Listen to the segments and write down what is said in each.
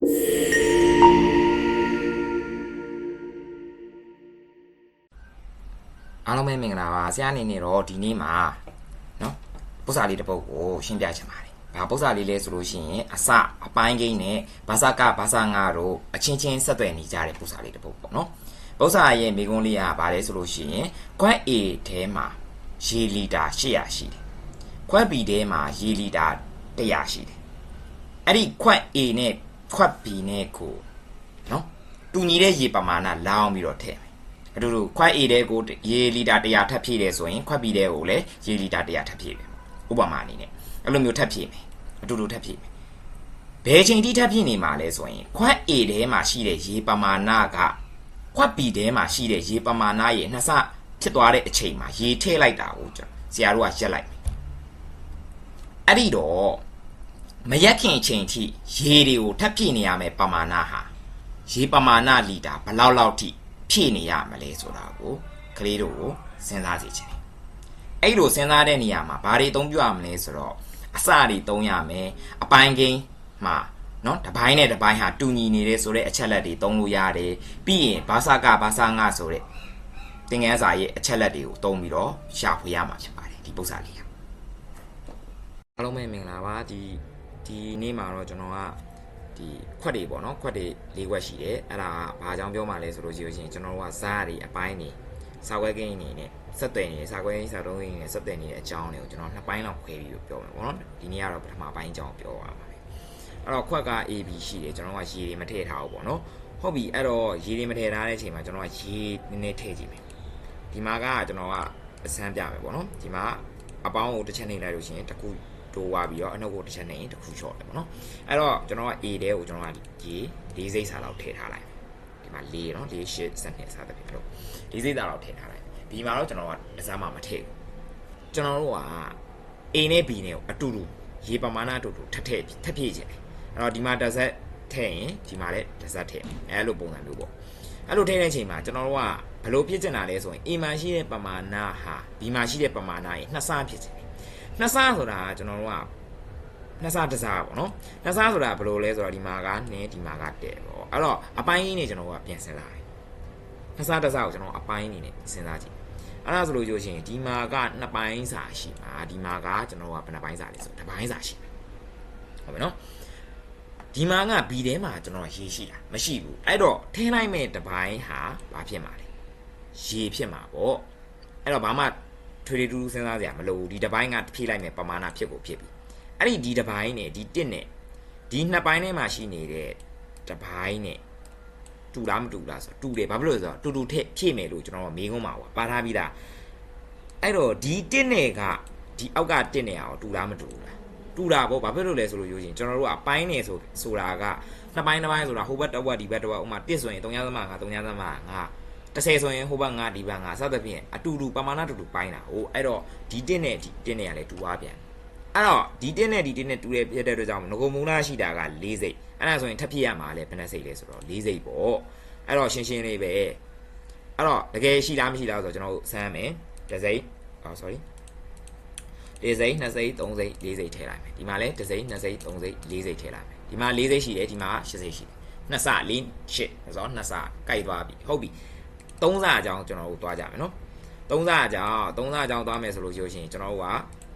အားလုံးပဲမင်္ဂလာပါဆရာအနေနဲ့တော့ဒီနေ့မှာနော်ပု္ပ္ပစာလေးတစ်ပုဒ်ကိုရှင်းပြချင်ပါတယ်။ဒါပု္ပ္ပစာလေးလဲဆိုလို့ရှိရင်အစအပိုင်းကိန်းနဲ့ဘာသာကဘာသာငါတို့အချင်းချင်းဆက်သွယ်နေကြတဲ့ပု္ပ္ပစာလေးတစ်ပုဒ်ပေါ့နော်။ပု္ပ္ပစာရဲ့မိကုံးလေးကဘာလဲဆိုလို့ရှိရင်ခွက် A ထဲမှာရေလီတာ800ရှိတယ်။ခွက် B ထဲမှာရေလီတာ100ရှိတယ်။အဲ့ဒီခွက် A နဲ့ ခွက် B နဲ့ကိုနော်တူညီတဲ့ရေပမာဏလောင်းပြီးတော့ထည့်မယ်အတူတူခွက် A တဲ့ကိုရေလီတာ100ထပ်ဖြည့်တယ်ဆိုရင်ခွက် B တဲ့ကိုလည်းရေလီတာ100ထပ်ဖြည့်တယ်ဥပမာအနေနဲ့အဲ့လိုမျိုးထပ်ဖြည့်မယ်အတူတူထပ်ဖြည့်မယ်ဘယ်ချိန်ထိထပ်ဖြည့်နေမှာလဲဆိုရင်ခွက် A ထဲမှာရှိတဲ့ရေပမာဏကခွက် B ထဲမှာရှိတဲ့ရေပမာဏရဲ့နှစ်ဆဖြစ်သွားတဲ့အချိန်မှာရေထည့်လိုက်တာကိုကျွန်တော်ဆရာတို့ကရက်လိုက်မယ်အဲ့ဒီတော့ မရက်ခင်အချိန်ထိရေတွေကိုထပ်ပြည့်နေရမယ်ပမာဏဟာရေပမာဏလီတာဘလောက်လောက်ထိဖြည့်နေရမလဲဆိုတာကိုကလေးတို့ကိုစဉ်းစားစီချင်တယ်။အဲ့လိုစဉ်းစားတဲ့နေရာမှာဘာတွေသုံးပြရမလဲဆိုတော့အစတွေသုံးရမယ်အပိုင်းကိန်းမှာနော်တပိုင်းနဲ့တပိုင်းဟာတူညီနေတယ်ဆိုတဲ့အချက်လက်တွေသုံးလို့ရတယ်ပြီးရင်ဘာသာကဘာသာငါဆိုတဲ့သင်ခန်းစာရဲ့အချက်လက်တွေကိုသုံးပြီးတော့ရှာဖွေရမှာဖြစ်ပါတယ်ဒီပုစာလေးကအားလုံးပဲမင်္ဂလာပါဒီ ဒီနေ့မှာတော့ကျွန်တော်ကဒီခွက်တွေပေါ့နော်ခွက်တွေ၄ခွက်ရှိတယ်အဲ့ဒါကဘာကြောင့်ပြောမှလဲဆိုလို့ရှိရင်ကျွန်တော်တို့ကဇာတ်တွေအပိုင်းတွေစာခွဲကိန်းအနေနဲ့ဆက်သွယ်နေစာခွဲကိန်းစာတုံးကိန်းနဲ့ဆက်သွယ်နေတဲ့အကြောင်းတွေကိုကျွန်တော်နှစ်ပိုင်းလောက်ခွဲပြီးပြောမယ်ပေါ့နော်ဒီနေ့ကတော့ပထမပိုင်းအကြောင်းပြောရပါမယ်အဲ့တော့ခွက်က AB ရှိတယ်ကျွန်တော်ကရေတွေမထည့်ထားဘူးပေါ့နော်ဟုတ်ပြီအဲ့တော့ရေတွေမထည့်ထားတဲ့အချိန်မှာကျွန်တော်ကရေနည်းနည်းထည့်ကြည့်မယ်ဒီမှာကကျွန်တော်ကအစမ်းပြမယ်ပေါ့နော်ဒီမှာအပေါင်းကိုတစ်ချက်နေလိုက်လို့ရှိရင်တစ်ခု တိုးသွားပြီးတော့အနှုတ်ကိုတစ်ချက်နဲ့တစ်ခုလျှော့တယ်ပေါ့နော်အဲ့တော့ကျွန်တော်က A တဲကိုကျွန်တော်က G ၄စိတ်စာလောက်ထည့်ထားလိုက်ဒီမှာ၄နော်၄၈၁၂စာတစ်ပြည့်လို့၄စိတ်စာလောက်ထည့်ထားလိုက်ဒီမှာတော့ကျွန်တော်ကတစ်စားမှမထည့်ဘူးကျွန်တော်တို့က A နဲ့ B နဲ့အတူတူရေပမာဏအတူတူထပ်ထည့်ထပ်ဖြည့်ခြင်းအဲ့တော့ဒီမှာတစ်ဆက်ထည့်ရင်ဒီမှာလည်းတစ်ဆက်ထည့်အဲ့လိုပုံစံမျိုးပေါ့အဲ့လိုထည့်တဲ့အချိန်မှာကျွန်တော်တို့ကဘလို့ဖြစ်ကျင်တာလဲဆိုရင် A မှာရှိတဲ့ပမာဏဟာ B မှာရှိတဲ့ပမာဏရဲ့နှစ်ဆဖြစ်ခြင်း နှစ်ဆဆိုတာကကျွန်တော်တို့ကနှစ်စားတစ်စားပေါ့နော်နှစ်စားဆိုတာဘယ်လိုလဲဆိုတော့ဒီမှာကနင်းဒီမှာကတဲ့ပေါ့အဲ့တော့အပိုင်းကြီးနေကျွန်တော်ကပြန်စဉ်းစားတယ်နှစ်စားတစ်စားကိုကျွန်တော်အပိုင်းအနေနဲ့စဉ်းစားကြည့်အဲ့ဒါဆိုလို့ပြောရှင်ဒီမှာကနှစ်ပိုင်းစာရှိမှာဒီမှာကကျွန်တော်ကဘယ်နှပိုင်းစာလဲဆိုတစ်ပိုင်းစာရှိမှာဟုတ်ပြီနော်ဒီမှာက B ထဲမှာကျွန်တော်ရေရှိတာမရှိဘူးအဲ့တော့ထင်းလိုက်မဲ့တစ်ပိုင်းဟာဘာဖြစ်မှာလဲရေဖြစ်မှာပေါ့အဲ့တော့ဘာမှ ထွေထွေတူတူစဉ်းစားစရာမလိုဘူးဒီတစ်ပိုင်းကဖြည့်လိုက်မဲ့ပမာဏဖြစ်ကိုဖြစ်ပြီအဲ့ဒီဒီတစ်ပိုင်းနဲ့ဒီတစ်နဲ့ဒီနှစ်ပိုင်းထဲမှာရှိနေတဲ့တစ်ပိုင်းနဲ့တူလားမတူလားဆိုတော့တူတယ်ဘာဖြစ်လို့လဲဆိုတော့တူတူထည့်ဖြည့်မယ်လို့ကျွန်တော်ကမေးခွန်းပါကွာပါထားပြီးသားအဲ့တော့ဒီတစ်နဲ့ကဒီအောက်ကတစ်နဲ့အောင်တူလားမတူဘူးလားတူတာပေါ့ဘာဖြစ်လို့လဲဆိုလို့ယူရင်ကျွန်တော်တို့ကအပိုင်းနဲ့ဆိုဆိုတာကနှစ်ပိုင်းတစ်ပိုင်းဆိုတာဟိုဘက်တစ်ဝက်ဒီဘက်တစ်ဝက်ဥမာတစ်ဆိုရင်3ညသမ5 3ညသမ5 30ဆိုရင်ဟိုဘက်5ဒီဘက်5စသဖြင့်အတူတူပမာဏတူတူပိုင်းတာဟိုအဲ့တော့ဒီတစ်နဲ့ဒီတစ်နဲ့ကလည်းတူသွားပြန်အဲ့တော့ဒီတင်းနဲ့ဒီတင်းနဲ့တူတဲ့ဖြစ်တဲ့အတွက်ကြောင့်ငကိုမူလာရှိတာက၄စိတ်အဲ့ဒါဆိုရင်ထပ်ဖြစ်ရမှာလဲဘယ်နှစိတ်လဲဆိုတော့၄စိတ်ပေါ့အဲ့တော့ရှင်းရှင်းလေးပဲအဲ့တော့တကယ်ရှိလားမရှိလားဆိုတော့ကျွန်တော်တို့ဆမ်းမယ်တစ်စိတ်အော် sorry တစ်စိတ်နှစ်စိတ်သုံးစိတ်လေးစိတ်ထည့်လိုက်မယ်ဒီမှာလဲတစ်စိတ်နှစ်စိတ်သုံးစိတ်လေးစိတ်ထည့်လိုက်မယ်ဒီမှာလေးစိတ်ရှိတယ်ဒီမှာရှစ်စိတ်ရှိတယ်နှစ်ဆလေးရှစ်ဆိုတော့နှစ်ဆကြိုက်သွားပြီဟုတ်ပြီ သုံးဆအကြောင်းကျွန်တော်တို့သွားကြမယ်နော်သုံးဆအကြောင်းသုံးဆအကြောင်းသွားမယ်ဆိုလို့ရှိရင်ကျွန်တော်တို့က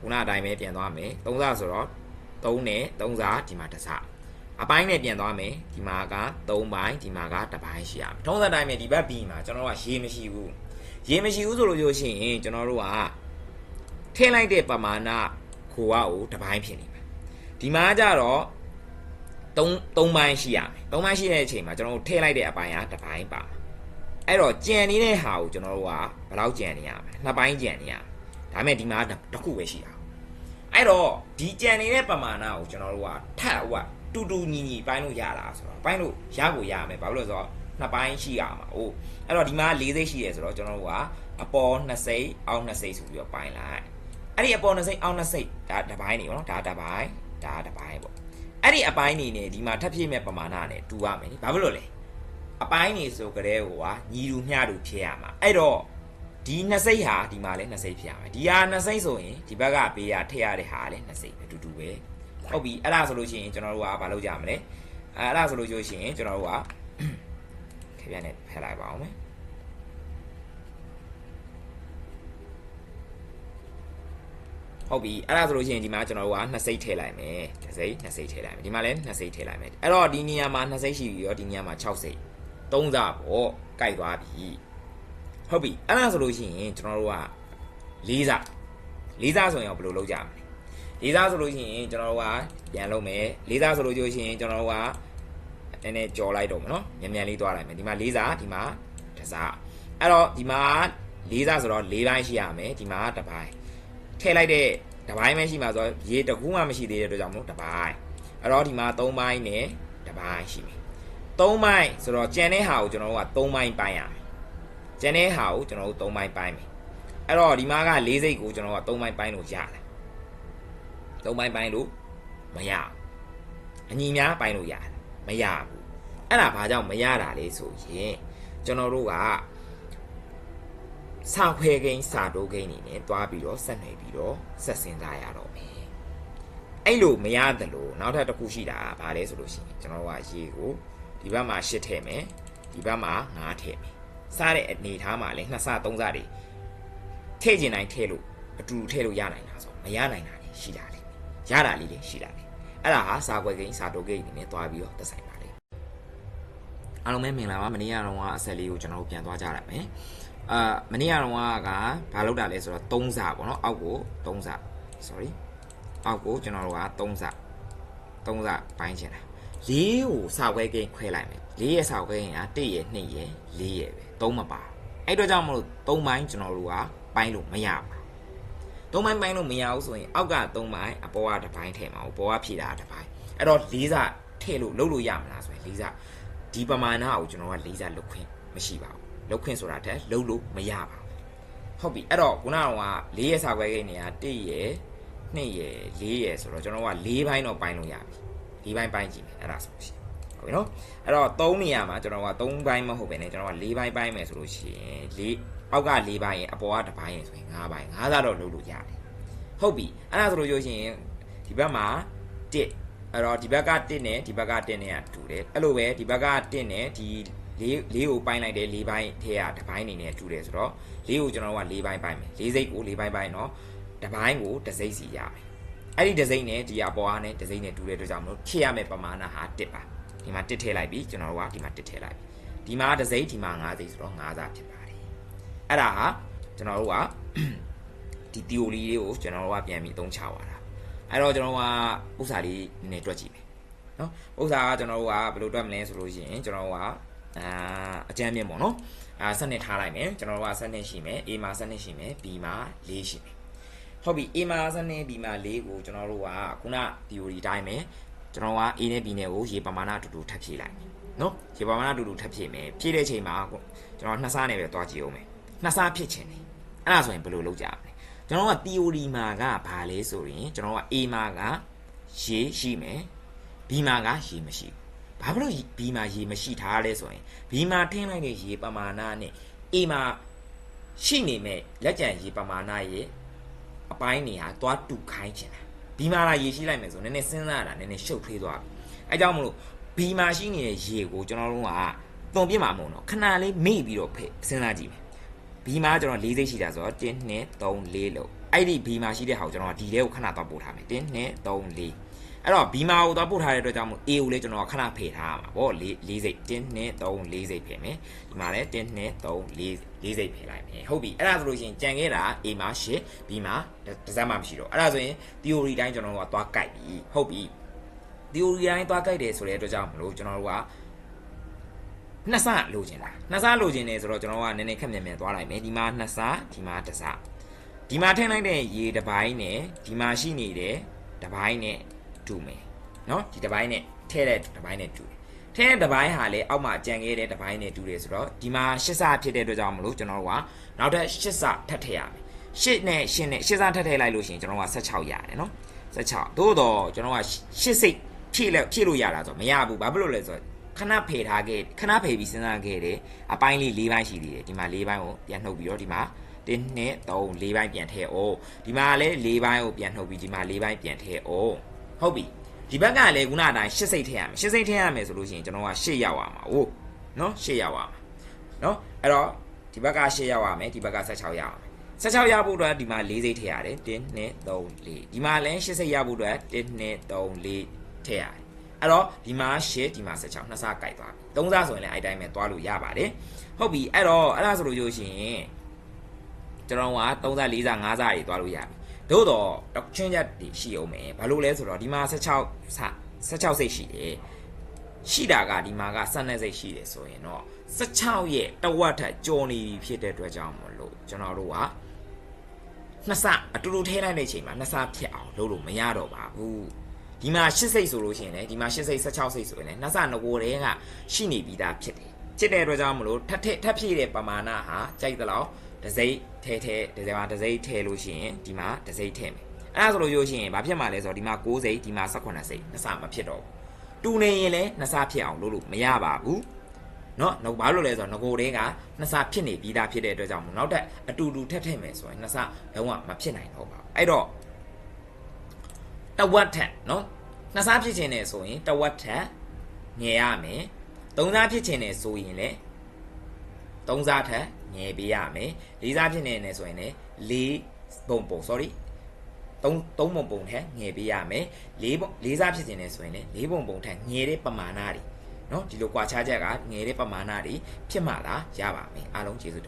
ခုနအတိုင်းပဲပြန်သွားမယ်3စားဆိုတော့3နဲ့3စားဒီမှာတစ်စားအပိုင်းနဲ့ပြန်သွားမယ်ဒီမှာက3ပိုင်းဒီမှာကတစ်ပိုင်းရှိရမယ်ထုံးစံတိုင်းပဲဒီဘက် B မှာကျွန်တော်တို့ကရေမရှိဘူးရေမရှိဘူးဆိုလို့ပြောရှိရင်ကျွန်တော်တို့ကထည့်လိုက်တဲ့ပမာဏခိုကကိုတစ်ပိုင်းဖြစ်နေမယ်ဒီမှာကျတော့3 3ပိုင်းရှိရမယ်3ပိုင်းရှိတဲ့အချိန်မှာကျွန်တော်တို့ထည့်လိုက်တဲ့အပိုင်းကတစ်ပိုင်းပါ အဲ့တော့ကြံနေတဲ့ဟာကိုကျွန်တော်တို့ကဘယ်လောက်ကြံနေရမလဲနှစ်ပိုင်းကြံနေရမယ်ဒါပေမဲ့ဒီမှာတစ်ခုပဲရှိတာအဲ့တော့ဒီကြံနေတဲ့ပမာဏကိုကျွန်တော်တို့ကထပ်ဝက်တူတူညီညီပိုင်းလို့ရတာဆိုတော့ပိုင်းလို့ရကိုရမယ်ဘာလို့လဲဆိုတော့နှစ်ပိုင်းရှိရမှာဟုတ်အဲ့တော့ဒီမှာ၄စိတ်ရှိတယ်ဆိုတော့ကျွန်တော်တို့ကအပေါ်2စိတ်အောက်2စိတ်ဆိုပြီးတော့ပိုင်းလိုက်အဲ့ဒီအပေါ်2စိတ်အောက်2စိတ်ဒါတစ်ပိုင်းနေပေါ့နော်ဒါတစ်ပိုင်းဒါတစ်ပိုင်းပေါ့အဲ့ဒီအပိုင်းနေနဲ့ဒီမှာထပ်ဖြည့်မဲ့ပမာဏနဲ့တူရမယ်နိဘာဖြစ်လို့လဲ အပိုင်းနေဆိုကြတဲ့ဟိုကညီတူမျှတူဖြစ်ရမှာအဲ့တော့ဒီနှစ်စိတ်ဟာဒီမှာလည်းနှစ်စိတ်ဖြစ်ရမယ်ဒီဟာနှစ်စိတ်ဆိုရင်ဒီဘက်ကပေးရထည့်ရတဲ့ဟာလည်းနှစ်စိတ်ပဲအတူတူပဲဟုတ်ပြီအဲ့ဒါဆိုလို့ရှိရင်ကျွန်တော်တို့ကဘာလုပ်ကြမလဲအဲ့ဒါဆိုလို့ရှိရင်ကျွန်တော်တို့ကခေပြန်နဲ့ဖယ်လိုက်ပါအောင်မယ်ဟုတ်ပြီအဲ့ဒါဆိုလို့ရှိရင်ဒီမှာကျွန်တော်တို့ကနှစ်စိတ်ထည့်လိုက်မယ်တစ်စိတ်နှစ်စိတ်ထည့်လိုက်မယ်ဒီမှာလည်းနှစ်စိတ်ထည့်လိုက်မယ်အဲ့တော့ဒီနေရာမှာနှစ်စိတ်ရှိပြီးတော့ဒီနေရာမှာ6စိတ် 3စားပေါ့ကြိုက်သွားပြီဟုတ်ပြီအဲ့ဒါဆိုလို့ရှိရင်ကျွန်တော်တို့က4စား4စားဆိုရင်ဘယ်လိုလုပ်ကြမလဲ4စားဆိုလို့ရှိရင်ကျွန်တော်တို့ကပြန်လုပ်မယ်4စားဆိုလို့ရှိရင်ကျွန်တော်တို့ကနည်းနည်းကြော်လိုက်တော့မယ်နော်မြန်မြန်လေးသွားလိုက်မယ်ဒီမှာ4စားဒီမှာတစ်စားအဲ့တော့ဒီမှာ4စားဆိုတော့4ပိုင်းရှိရမယ်ဒီမှာတစ်ပိုင်းထည့်လိုက်တဲ့တပိုင်းပဲရှိမှာဆိုတော့ရေတကူးမှမရှိသေးတဲ့အတွက်ကြောင့်မို့တပိုင်းအဲ့တော့ဒီမှာ3ပိုင်းနဲ့တပိုင်းရှိပြီ 3ပိုင်းဆိုတော့ကြံတဲ့ဟာကိုကျွန်တော်တို့က3ပိုင်းပိုင်းရမယ်ကြံတဲ့ဟာကိုကျွန်တော်တို့3ပိုင်းပိုင်းမယ်အဲ့တော့ဒီမှာက၄စိတ်ကိုကျွန်တော်တို့က3ပိုင်းပိုင်းလို့ရတယ်3ပိုင်းပိုင်းလို့မရဘူးအညီများပိုင်းလို့ရတယ်မရဘူးအဲ့ဒါဘာကြောင့်မရတာလဲဆိုရင်ကျွန်တော်တို့ကစာခွဲကိန်းစာတိုးကိန်းနေနဲ့တွားပြီးတော့ဆက်နေပြီးတော့ဆက်စင်းသားရတော့မယ်အဲ့လိုမရတယ်လို့နောက်ထပ်တစ်ခုရှိတာကဘာလဲဆိုလို့ရှိရင်ကျွန်တော်တို့ကရေကို ဒီဘက်မှာ၈ထည့်မယ်ဒီဘက်မှာ9ထည့်မယ်စားတဲ့အနေထားမှာလည်းနှစ်ဆသုံးဆတွေထည့်ကျင်တိုင်းထည့်လို့အတူတူထည့်လို့ရနိုင်တာဆိုမရနိုင်တာလည်းရှိတာလေရတာလေးလည်းရှိတာလေအဲ့ဒါဟာစာခွဲကိန်းစာတိုးကိန်းနေနဲ့တွားပြီးတော့သက်ဆိုင်ပါလေအားလုံးပဲမင်္ဂလာပါမနေ့ကတော့အဆက်လေးကိုကျွန်တော်တို့ပြန်သွားကြရမယ်အာမနေ့ကတော့ကဘာလုပ်တာလဲဆိုတော့3စာပေါ့နော်အောက်ကို3စာ sorry အောက်ကိုကျွန်တော်တို့က3စာ3စာပိုင်းချင်တာ 4ကိုစာခွဲကိန်းခွဲလိုက်မယ်4ရဲ့စာခွဲကိန်းက1ရဲ့2ရဲ့4ရဲ့ပဲ3မပါအဲ့တော့ကြောင့်မလို့3ပိုင်းကျွန်တော်တို့ကပိုင်းလို့မရဘူး3ပိုင်းပိုင်းလို့မရဘူးဆိုရင်အောက်က3ပိုင်းအပေါ်ကတစ်ပိုင်းထည့်မှာအပေါ်ကဖြည့်တာတစ်ပိုင်းအဲ့တော့4စာထည့်လို့လုပ်လို့ရမလားဆိုရင်4စာဒီပမာဏကိုကျွန်တော်က4စာလုတ်ခွင့်မရှိပါဘူးလုတ်ခွင့်ဆိုတာတက်လုတ်လို့မရပါဘူးဟုတ်ပြီအဲ့တော့ခုနက4ရဲ့စာခွဲကိန်းတွေက1ရဲ့2ရဲ့4ရဲ့ဆိုတော့ကျွန်တော်က4ပိုင်းတော့ပိုင်းလို့ရပြီ 4ပိုင်းပိုင်းကြည့်မယ်အဲ့ဒါဆိုလို့ရှိရင်ဟုတ်ပြီနော်အဲ့တော့3နေရာမှာကျွန်တော်က3ပိုင်းမဟုတ်ပဲねကျွန်တော်က4ပိုင်းပိုင်းမယ်ဆိုလို့ရှိရင်4အောက်က4ပိုင်းရင်အပေါ်က1ပိုင်းရင်ဆိုရင်5ပိုင်း5စားတော့လုတ်လို့ရတယ်ဟုတ်ပြီအဲ့ဒါဆိုလို့ရှိရင်ဒီဘက်မှာ1အဲ့တော့ဒီဘက်က1နဲ့ဒီဘက်က1နဲ့ကတူတယ်အဲ့လိုပဲဒီဘက်က1နဲ့ဒီလေးလေးကိုပိုင်းလိုက်တယ်လေးပိုင်းထဲကတစ်ပိုင်းနေနဲ့တူတယ်ဆိုတော့လေးကိုကျွန်တော်ကလေးပိုင်းပိုင်းမယ်လေးစိတ်ကိုလေးပိုင်းပိုင်းเนาะတစ်ပိုင်းကိုတစ်စိတ်စီရမယ် အဲ့ဒီတစ်စိတ်နဲ့ဒီအပေါ်အားနဲ့တစ်စိတ်နဲ့တူတဲ့အတွက်ကြောင့်မလို့ဖြည့်ရမယ့်ပမာဏဟာ1ပါဒီမှာ1ထည့်လိုက်ပြီကျွန်တော်တို့ကဒီမှာ1ထည့်လိုက်ပြီဒီမှာတစ်စိတ်ဒီမှာ5စိတ်ဆိုတော့5စားဖြစ်ပါတယ်အဲ့ဒါဟာကျွန်တော်တို့ကဒီ theory လေးကိုကျွန်တော်တို့ကပြန်ပြီးသုံးချပါတာအဲ့တော့ကျွန်တော်ကဥစ္စာလေးနည်းနည်းတွက်ကြည့်မယ်နော်ဥစ္စာကကျွန်တော်တို့ကဘယ်လိုတွက်မလဲဆိုလို့ရှိရင်ကျွန်တော်တို့ကအာအကြမ်းမြင့်ပေါ့နော်အာစနစ်ထားလိုက်မယ်ကျွန်တော်တို့ကစနစ်ရှိမယ် A မှာစနစ်ရှိမယ် B မှာ၄ရှိမယ် ဟုတ်ပြီ A မှာစနစ် B မှာ၄ကိုကျွန်တော်တို့ကခုန theory တိုင်းမယ်ကျွန်တော်က A နဲ့ B နဲ့ကိုရေပမာဏအတူတူထပ်ဖြည့်လိုက်နော်ရေပမာဏအတူတူထပ်ဖြည့်မယ်ဖြည့်တဲ့ချိန်မှာကျွန်တော်နှစ်စားနဲ့ပဲတွားကြည့်အောင်မယ်နှစ်စားဖြစ်ချင်တယ်အဲ့ဒါဆိုရင်ဘယ်လိုလုပ်ကြမလဲကျွန်တော်က theory မှာကဘာလဲဆိုရင်ကျွန်တော်က A မှာကရေရှိမယ် B မှာကရေမရှိဘူးဘာဖြစ်လို့ B မှာရေမရှိထားလဲဆိုရင် B မှာထင်းလိုက်တဲ့ရေပမာဏနဲ့ A မှာရှိနေမဲ့လက်ကျန်ရေပမာဏရဲ့ အပိုင်းနေဟာသွားတူခိုင်းချင်တာ B မှာလာရေရှိလိုက်မယ်ဆိုနည်းနည်းစဉ်းစားရတာနည်းနည်းရှုပ်ထွေးသွားပြီအဲကြောင့်မလို့ B မှာရှိနေတဲ့ရေကိုကျွန်တော်တို့ကတုံပြစ်မှာမဟုတ်တော့ခဏလေးမေ့ပြီးတော့ဖိစဉ်းစားကြည့်မယ် B မှာကျွန်တော်၄စိတ်ရှိတာဆိုတော့1 2 3 4လို့အဲ့ဒီ B မှာရှိတဲ့ဟာကိုကျွန်တော်ကဒီထဲကိုခဏတော့ပို့ထားမယ်1 2 3 4 အဲ့တော့ B မှာကိုတော့ပို့ထားတဲ့အတွက်ကြောင့်မို့ A ကိုလည်းကျွန်တော်ကခဏဖယ်ထားရမှာဗော၄၄စိတ်1 2 3 4စိတ်ဖယ်မယ်ဒီမှာလည်း1 2 3 4 4စိတ်ဖယ်လိုက်မယ်ဟုတ်ပြီအဲ့ဒါဆိုလို့ရှိရင်ကြံခဲ့တာ A မှာ10 B မှာတစ်စက်မှမရှိတော့အဲ့ဒါဆိုရင် theory တိုင်းကျွန်တော်တို့ကသွားကြိုက်ပြီဟုတ်ပြီ theory တိုင်းသွားကြိုက်တယ်ဆိုတဲ့အတွက်ကြောင့်မလို့ကျွန်တော်တို့ကနှစ်ဆလိုချင်တာနှစ်ဆလိုချင်တယ်ဆိုတော့ကျွန်တော်ကနည်းနည်းခက်မြန်မြန်သွားလိုက်မယ်ဒီမှာနှစ်ဆဒီမှာတစ်ဆဒီမှာထည့်လိုက်တဲ့ရေတစ်ပိုင်းနဲ့ဒီမှာရှိနေတဲ့တစ်ပိုင်းနဲ့ တူမယ်နော်ဒီတစ်ပိုင်းနဲ့ထဲတဲ့တစ်ပိုင်းနဲ့တူတယ်ထဲတဲ့တစ်ပိုင်းဟာလေအောက်မှာကြံခဲ့တဲ့တစ်ပိုင်းနဲ့တူတယ်ဆိုတော့ဒီမှာရှစ်စဖြစ်တဲ့အတွက်ကြောင့်မလို့ကျွန်တော်တို့ကနောက်ထပ်ရှစ်စထပ်ထည့်ရမယ်ရှစ်နဲ့ရှင်းနဲ့ရှစ်စထပ်ထည့်လိုက်လို့ရှိရင်ကျွန်တော်က16ရတယ်နော်16သို့တော့ကျွန်တော်ကရှစ်စိတ်ဖြည့်လဲဖြည့်လို့ရတာဆိုမရဘူးဘာဖြစ်လို့လဲဆိုတော့ခဏဖယ်ထားခဲ့ခဏဖယ်ပြီးစဉ်းစားခဲ့တယ်အပိုင်းလေး၄ပိုင်းရှိသေးတယ်ဒီမှာ၄ပိုင်းကိုပြန်နှုတ်ပြီးတော့ဒီမှာ1 2 3 4ပိုင်းပြန်ထည့်အောင်ဒီမှာလည်း၄ပိုင်းကိုပြန်နှုတ်ပြီးဒီမှာ၄ပိုင်းပြန်ထည့်အောင် ဟုတ်ပြီဒီဘက်ကလည်းခုနအတိုင်းရှစ်စိတ်ထည့်ရမယ်ရှစ်စိတ်ထည့်ရမယ်ဆိုလို့ရှိရင်ကျွန်တော်ကရှစ်ရောက်ရမှာဟုတ်နော်ရှစ်ရောက်ရမှာနော်အဲ့တော့ဒီဘက်ကရှစ်ရောက်ရမယ်ဒီဘက်က16ရောက်ရမယ်16ရဖို့အတွက်ဒီမှာ4စိတ်ထည့်ရတယ်1 2 3 4ဒီမှာလည်း8စိတ်ရဖို့အတွက်1 2 3 4ထည့်ရတယ်အဲ့တော့ဒီမှာ8ဒီမှာ16နှစ်စားကြိုက်သွားပြီသုံးစားဆိုရင်လည်းအဲ့တိုင်းပဲသွားလို့ရပါတယ်ဟုတ်ပြီအဲ့တော့အဲ့ဒါဆိုလို့ရှိရင်ကျွန်တော်က3စား4စား5စားတွေသွားလို့ရပြီ သို့တော့တစ်ချင်းချက်တွေရှိအောင်မယ်ဘာလို့လဲဆိုတော့ဒီမှာ16စ16စိတ်ရှိတယ်ရှိတာကဒီမှာက12စိတ်ရှိတယ်ဆိုရင်တော့16ရဲ့တဝက်ထက်ကျော်နေပြီဖြစ်တဲ့အတွက်ကြောင့်မလို့ကျွန်တော်တို့ကနှစ်ဆအတူတူထဲလိုက်တဲ့အချိန်မှာနှစ်ဆဖြစ်အောင်လုပ်လို့မရတော့ပါဘူးဒီမှာ8စိတ်ဆိုလို့ရှိရင်လည်းဒီမှာ8စိတ်16စိတ်ဆိုရင်လည်းနှစ်ဆငကိုတည်းကရှိနေပြီးသားဖြစ်တယ်ဖြစ်တဲ့အတွက်ကြောင့်မလို့ထပ်ထက်ထပ်ဖြည့်တဲ့ပမာဏဟာကြိုက်သလောက် တစ်စိတ်ထဲထဲဒီမှာတစ်စိတ်ထဲလို့ရှိရင်ဒီမှာတစ်စိတ်ထဲမယ်အဲ့ဒါဆိုလို့ရိုးရှိရင်ဘာဖြစ်မှာလဲဆိုတော့ဒီမှာ9စိတ်ဒီမှာ18စိတ်နှစ်ဆမဖြစ်တော့ဘူးတူနေရင်လည်းနှစ်ဆဖြစ်အောင်လုပ်လို့မရပါဘူး เนาะငဘာလို့လဲဆိုတော့ငကိုတင်းကနှစ်ဆဖြစ်နေပြီးသားဖြစ်တဲ့အတွက်ကြောင့်မို့နောက်ထပ်အတူတူထက်ထည့်မယ်ဆိုရင်နှစ်ဆလုံးဝမဖြစ်နိုင်တော့ပါဘူးအဲ့တော့တဝက်ထက်เนาะနှစ်ဆဖြစ်ခြင်းနဲ့ဆိုရင်တဝက်ထက်ငယ်ရမယ်သုံးဆဖြစ်ခြင်းနဲ့ဆိုရင်လည်းသုံးဆထက် ငယ်ပေးရမယ်လေးဆဖြစ်နေတယ်ဆိုရင်လည်းလေးပုံပုံ sorry သုံးသုံးပုံပုံထက်ငယ်ပေးရမယ်လေးပုံလေးစားဖြစ်နေတယ်ဆိုရင်လည်းလေးပုံပုံထက်ငယ်တဲ့ပမာဏတွေ เนาะဒီလိုကွာခြားချက်ကငယ်တဲ့ပမာဏတွေဖြစ်မှသာရပါမယ်အားလုံးကျေးဇူးတင်